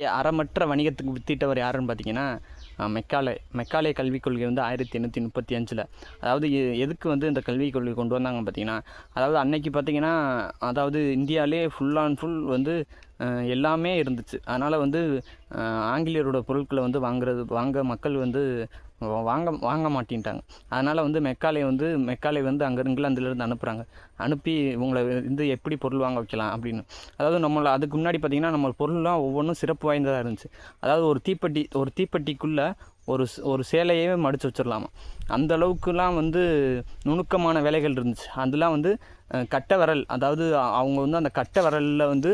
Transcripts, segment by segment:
அறமற்ற வணிகத்துக்கு வித்திட்டவர் யாருன்னு பார்த்தீங்கன்னா Macaulay Macaulay கல்விக் கொள்கை வந்து ஆயிரத்தி எண்ணூற்றி முப்பத்தி அஞ்சில். அதாவது எ- எதுக்கு வந்து இந்த கல்விக் கொள்கை கொண்டு வந்தாங்க பார்த்தீங்கன்னா அதாவது அன்னைக்கு பார்த்தீங்கன்னா அதாவது இந்தியாவிலே ஃபுல் அண்ட் ஃபுல் வந்து எல்லாமே இருந்துச்சு. அதனால் வந்து ஆங்கிலேயரோட பொருட்களை வந்து வாங்குறது வாங்க மக்கள் வந்து வாங்க வாங்க மாட்டேன்ட்டாங்க. அதனால் வந்து மெக்காலே வந்து மெக்காலே வந்து அங்கே இங்கிலாந்துலேருந்து அனுப்புகிறாங்க அனுப்பி இவங்களை வந்து எப்படி பொருள் வாங்க வைக்கலாம் அப்படின்னு. அதாவது நம்மளை அதுக்கு முன்னாடி பார்த்திங்கன்னா நம்ம பொருள்லாம் ஒவ்வொன்றும் சிறப்பு வாய்ந்ததாக இருந்துச்சு. அதாவது ஒரு தீப்பெட்டி ஒரு தீப்பெட்டிக்குள்ளே ஒரு ஒரு சேலையவே மடித்து வச்சிடலாமா அந்த அளவுக்குலாம் வந்து நுணுக்கமான வேலைகள் இருந்துச்சு. அதெலாம் வந்து கட்டை விரல் அதாவது அவங்க வந்து அந்த கட்டை விரலில் வந்து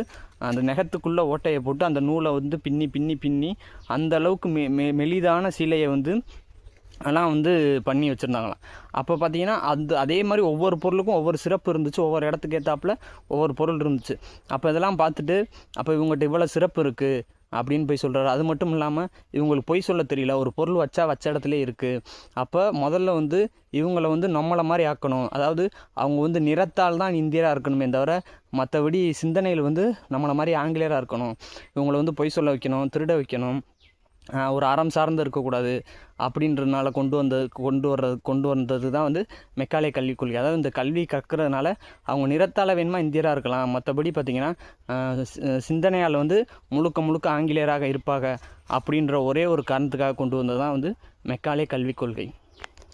அந்த நெகத்துக்குள்ளே ஓட்டையை போட்டு அந்த நூலை வந்து பின்னி பின்னி பின்னி அந்த அளவுக்கு மெ மெ மெலிதான சீலையை வந்து எல்லாம் வந்து பண்ணி வச்சுருந்தாங்களாம். அப்போ பார்த்தீங்கன்னா அது அதே மாதிரி ஒவ்வொரு பொருளுக்கும் ஒவ்வொரு சிறப்பு இருந்துச்சு. ஒவ்வொரு இடத்துக்கு ஏற்றாப்புல ஒவ்வொரு பொருள் இருந்துச்சு. அப்போ இதெல்லாம் பார்த்துட்டு அப்போ இவங்ககிட்ட இவ்வளோ சிறப்பு இருக்குது அப்படின்னு போய் சொல்கிறாரு அது மட்டும் இல்லாமல் இவங்களுக்கு பொய் சொல்ல தெரியல. ஒரு பொருள் வச்சா வச்ச இடத்துல இருக்குது அப்போ முதல்ல வந்து இவங்கள வந்து நம்மளை மாதிரி ஆக்கணும். அதாவது அவங்க வந்து நிறத்தால் தான் இந்தியராக இருக்கணுமே தவிர மற்றபடி சிந்தனையில் வந்து நம்மளை மாதிரி ஆங்கிலேயராக இருக்கணும். இவங்களை வந்து பொய் சொல்ல வைக்கணும் திருட வைக்கணும். ஒரு அறம் சார்ந்து இருக்கக்கூடாது அப்படின்றதுனால கொண்டு வந்தது கொண்டு வர்றது கொண்டு வந்தது தான் வந்து மெக்காலே கல்விக் கொள்கை. அதாவது இந்த கல்வி கற்கிறதுனால அவங்க நிறத்தால் வேணுமா இந்தியராக இருக்கலாம். மற்றபடி பார்த்திங்கன்னா சி- சிந்தனையால் வந்து முழுக்க முழுக்க ஆங்கிலேயராக இருப்பாங்க அப்படின்ற ஒரே ஒரு காரணத்துக்காக கொண்டு வந்தது தான் வந்து மெக்காலே கல்விக் கொள்கை.